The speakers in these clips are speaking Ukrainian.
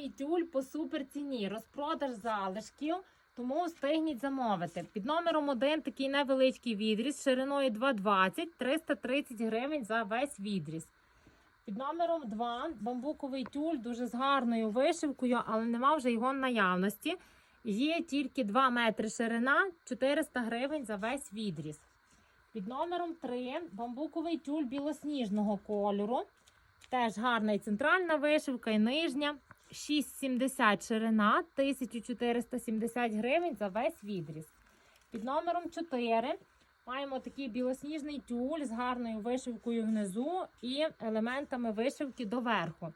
білосніжний тюль по супер ціні. Розпродаж залишків, тому встигніть замовити. Під номером 1 такий невеличкий відріз шириною 2,20, 330 гривень за весь відріз. Під номером 2 бамбуковий тюль дуже з гарною вишивкою, але нема вже його наявності. Є тільки 2 метри ширина, 400 гривень за весь відріз. Під номером 3 бамбуковий тюль білосніжного кольору. Теж гарна і центральна вишивка, і нижня. 6,70 ширина, 1470 гривень за весь відріз. Під номером 4 маємо такий білосніжний тюль з гарною вишивкою внизу і елементами вишивки доверху.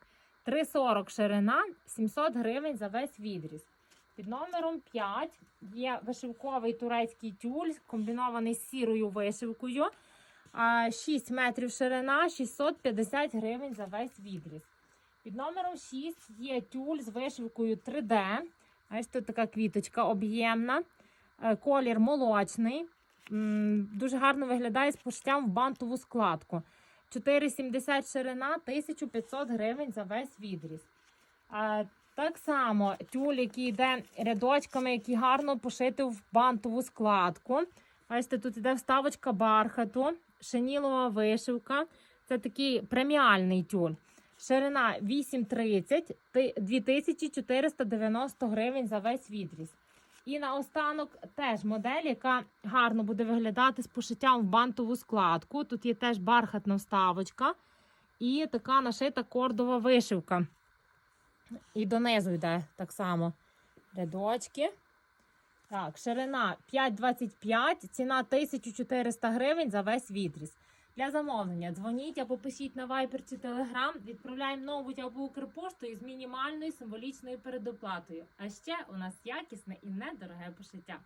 3,40 ширина, 700 гривень за весь відріз. Під номером 5 є вишивковий турецький тюль, комбінований з сірою вишивкою. 6 метрів ширина, 650 гривень за весь відріз. Під номером 6 є тюль з вишивкою 3D. Ось тут така квіточка об'ємна. Е, Колір молочний. Дуже гарно виглядає з пошиттям в бантову складку. 4,70 ширина, 1500 гривень за весь відріз. Так само тюль, який йде рядочками, який гарно пошити в бантову складку. Бачите, тут йде вставочка бархату, шинілова вишивка. Це такий преміальний тюль. Ширина 8,30, 2490 гривень за весь відріз. І наостанок теж модель, яка гарно буде виглядати з пошиттям в бантову складку. Тут є теж бархатна вставочка і така нашита кордова вишивка. І донизу йде так само рядочки. Так, ширина 5,25, ціна 1400 гривень за весь відріз. Для замовлення дзвоніть або пишіть на Viber чи Telegram, відправляємо нову або Укрпоштою з мінімальною символічною передоплатою. А ще у нас якісне і недороге пошиття.